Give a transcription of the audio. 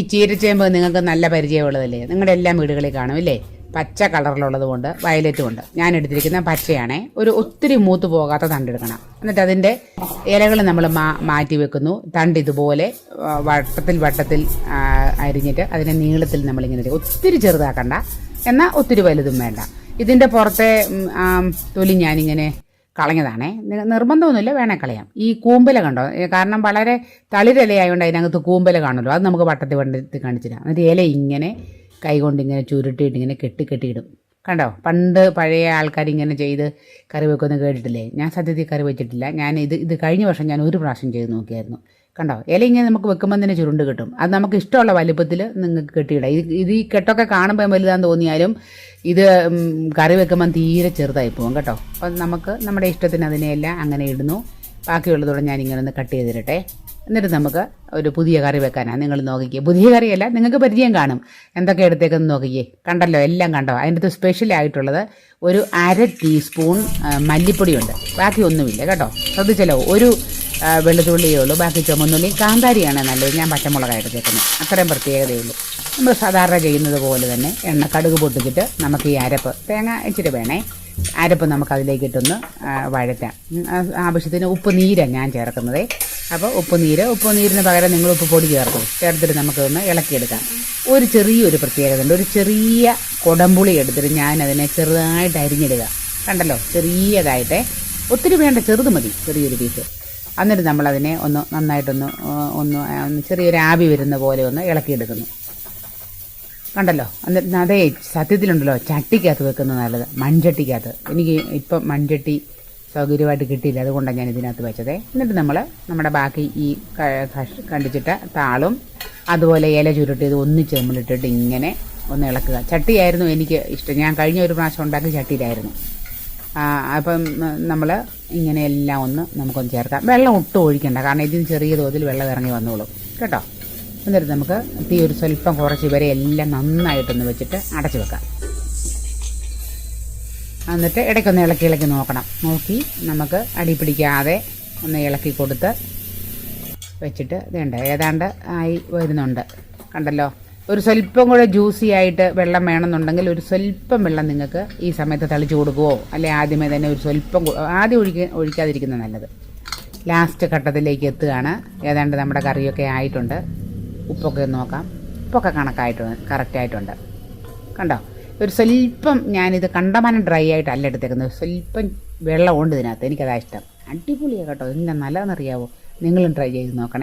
ഈ ചീരച്ചേമ്പ് നിങ്ങൾക്ക് നല്ല പരിചയമുള്ളതല്ലേ? നിങ്ങളുടെ എല്ലാ വീടുകളിൽ കാണും അല്ലേ പച്ച കളറിലുള്ളത് കൊണ്ട് വയലറ്റും ഉണ്ട് ഞാൻ എടുത്തിരിക്കുന്ന പച്ചയാണേ. ഒരു ഒത്തിരി മൂത്ത് പോകാത്ത തണ്ടെടുക്കണം എന്നിട്ട് അതിന്റെ ഇലകൾ നമ്മൾ മാറ്റി വെക്കുന്നു. തണ്ട് ഇതുപോലെ വട്ടത്തിൽ വട്ടത്തിൽ അരിഞ്ഞിട്ട് അതിനെ നീളത്തിൽ നമ്മൾ ഇങ്ങനെ ഒത്തിരി ചെറുതാക്കണ്ട. എന്നാൽ ഒത്തിരി വലുതും വേണ്ട. ഇതിന്റെ പുറത്തെ തൊലി ഞാനിങ്ങനെ കളഞ്ഞതാണേ. നിർബന്ധമൊന്നുമില്ല വേണേ കളയാം. ഈ കൂമ്പല കണ്ടോ? കാരണം വളരെ തളിരിലയായതുകൊണ്ട് അതിനകത്ത് കൂമ്പല കാണുമല്ലോ. അത് നമുക്ക് വട്ടത്തിൽ വട്ടത്തിൽ കാണിച്ചിരാം എന്നിട്ട് ഇല ഇങ്ങനെ കൈകൊണ്ട് ഇങ്ങനെ ചുരുട്ടിയിട്ട് ഇങ്ങനെ കെട്ടി കെട്ടിയിടും. കണ്ടോ? പണ്ട് പഴയ ആൾക്കാർ ഇങ്ങനെ ചെയ്ത് കറി വെക്കുമെന്ന് കേട്ടിട്ടില്ലേ? ഞാൻ സത്യത്തിൽ കറി വെച്ചിട്ടില്ല. ഞാൻ ഇത് ഇത് കഴിഞ്ഞ വർഷം ഞാൻ ഒരു പ്രാവശ്യം ചെയ്ത് നോക്കിയായിരുന്നു. കണ്ടോ? ഇല ഇങ്ങനെ നമുക്ക് വെക്കുമ്പോൾ തന്നെ ചുരുണ്ട് കിട്ടും. അത് നമുക്ക് ഇഷ്ടമുള്ള വലുപ്പത്തിൽ നിങ്ങൾക്ക് കെട്ടിയിടാം. ഇത് ഇത് ഈ കെട്ടൊക്കെ കാണുമ്പോൾ വലുതാന്ന് തോന്നിയാലും ഇത് കറി വെക്കുമ്പോൾ തീരെ ചെറുതായി പോകും കേട്ടോ. അപ്പം നമുക്ക് നമ്മുടെ ഇഷ്ടത്തിന് അതിനെയെല്ലാം അങ്ങനെ ഇടുന്നു. ബാക്കിയുള്ളതോടെ ഞാൻ ഇങ്ങനെ ഒന്ന് കട്ട് ചെയ്തിരട്ടെ എന്നിട്ട് നമുക്ക് ഒരു പുതിയ കറി വെക്കാനാണ് നിങ്ങൾ നോക്കിക്കേ. പുതിയ കറിയല്ല നിങ്ങൾക്ക് പരിചയം കാണും. എന്തൊക്കെ എടുത്തേക്കെന്ന് നോക്കിക്കേ. കണ്ടല്ലോ എല്ലാം കണ്ടോ. അതിന്റെ സ്പെഷ്യൽ ആയിട്ടുള്ളത് ഒരു അര ടീസ്പൂൺ മല്ലിപ്പൊടിയുണ്ട്. ബാക്കി ഒന്നുമില്ല കേട്ടോ. ശ്രദ്ധിച്ചല്ലോ ഒരു വെളുത്തുള്ളിയേ ഉള്ളൂ ബാക്കി ചുമന്നുള്ളി കാന്താരിയാണ് നല്ലത്. ഞാൻ പച്ചമുളകാണ് എടുത്തേക്കുന്നത്. അത്രയും പ്രത്യേകതയുള്ളൂ നമ്മൾ സാധാരണ ചെയ്യുന്നത് പോലെ തന്നെ എണ്ണ കടുക് പൊട്ടിച്ചിട്ട് നമുക്ക് ഈ അരപ്പ് തേങ്ങ ഇച്ചിരി വേണേ അരപ്പ് നമുക്ക് അതിലേക്ക് ഇട്ടൊന്ന് ആ, വഴറ്റാം ആവശ്യത്തിന് ഉപ്പ് നീരാണ് ഞാൻ ചേർക്കുന്നത്. അപ്പോൾ ഉപ്പ് നീര് ഉപ്പ് നീരിന് പകരം നിങ്ങൾ ഉപ്പ് പൊടി ചേർക്കും. ചേർത്തിട്ട് നമുക്കൊന്ന് ഇളക്കിയെടുക്കാം. ഒരു ചെറിയൊരു പ്രത്യേകത ഉണ്ട് ഒരു ചെറിയ കൊടമ്പുളി എടുത്തിട്ട് ഞാൻ അതിനെ ചെറുതായിട്ട് അരിഞ്ഞിടുക. കണ്ടല്ലോ? ചെറിയതായിട്ട്. ഒത്തിരി വേണ്ട ചെറുത് മതി ചെറിയൊരു പീസ് എന്നിട്ട് നമ്മളതിനെ ഒന്ന് നന്നായിട്ടൊന്ന് ഒന്ന് ചെറിയൊരു ആവി വരുന്ന പോലെ ഒന്ന് ഇളക്കിയെടുക്കുന്നു. കണ്ടല്ലോ? എന്നിട്ട് അതേ സത്യത്തിലുണ്ടല്ലോ ചട്ടിക്കകത്ത് വെക്കുന്നത് നല്ലത് മൺചട്ടിക്കകത്ത്. എനിക്ക് ഇപ്പം മൺചട്ടി സൗകര്യമായിട്ട് കിട്ടിയില്ല അതുകൊണ്ടാണ് ഞാൻ ഇതിനകത്ത് വെച്ചത്. എന്നിട്ട് നമ്മൾ നമ്മുടെ ബാക്കി ഈ കണ്ടിച്ചിട്ട താളും അതുപോലെ ഇല ചുരുട്ടിയത് ഒന്നിച്ച് നമ്മളിട്ടിട്ട് ഇങ്ങനെ ഒന്ന് ഇളക്കുക. ചട്ടിയായിരുന്നു എനിക്ക് ഇഷ്ടം. ഞാൻ കഴിഞ്ഞ ഒരു പ്രാവശ്യം ഉണ്ടാക്കിയ ചട്ടിയിലായിരുന്നു. അപ്പം നമ്മൾ ഇങ്ങനെ എല്ലാം ഒന്ന് നമുക്കൊന്ന് ചേർക്കാം. വെള്ളം ഒട്ടും ഒഴിക്കണ്ട കാരണം ഇതിന് ചെറിയ തോതിൽ വെള്ളം ഇറങ്ങി വന്നോളും. കേട്ടോ? എന്നിട്ട് നമുക്ക് തീ ഒരു സ്വല്പം കുറച്ച് ഇവരെ എല്ലാം നന്നായിട്ടൊന്ന് വെച്ചിട്ട് അടച്ചു വെക്കാം. എന്നിട്ട് ഇടയ്ക്കൊന്ന് ഇളക്കി ഇളക്കി നോക്കണം. നോക്കി നമുക്ക് അടി പിടിക്കാതെ ഒന്ന് ഇളക്കി കൊടുത്ത് വെച്ചിട്ട് ഇതുണ്ട്? ഏതാണ്ട് ആയി വരുന്നുണ്ട്. കണ്ടല്ലോ? ഒരു സ്വല്പം കൂടെ ജ്യൂസി ആയിട്ട് വെള്ളം വേണമെന്നുണ്ടെങ്കിൽ ഒരു സ്വല്പം വെള്ളം നിങ്ങൾക്ക് ഈ സമയത്ത് തളിച്ചു കൊടുക്കുവോ? അല്ലെ ആദ്യമേ തന്നെ ഒരു സ്വല്പം ആദ്യം ഒഴിക്ക ഒഴിക്കാതിരിക്കുന്നത് നല്ലത്. ലാസ്റ്റ് ഘട്ടത്തിലേക്ക് എത്തുകയാണ്. ഏതാണ്ട് നമ്മുടെ കറിയൊക്കെ ആയിട്ടുണ്ട്. ഉപ്പൊക്കെ നോക്കാം. ഉപ്പൊക്കെ കണക്കായിട്ടുണ്ട് കറക്റ്റായിട്ടുണ്ട്. കണ്ടോ? ഒരു സ്വല്പം ഞാനിത് കണ്ടമാനം ഡ്രൈ ആയിട്ടല്ല എടുത്തേക്കുന്നത്. സ്വല്പം വെള്ളമുണ്ട് ഇതിനകത്ത്. എനിക്കതാ ഇഷ്ടം. അടിപൊളിയാണ് കേട്ടോ. ഇതിന്റെ നല്ലതെന്നറിയാവോ? നിങ്ങളും ട്രൈ ചെയ്ത് നോക്കണേ.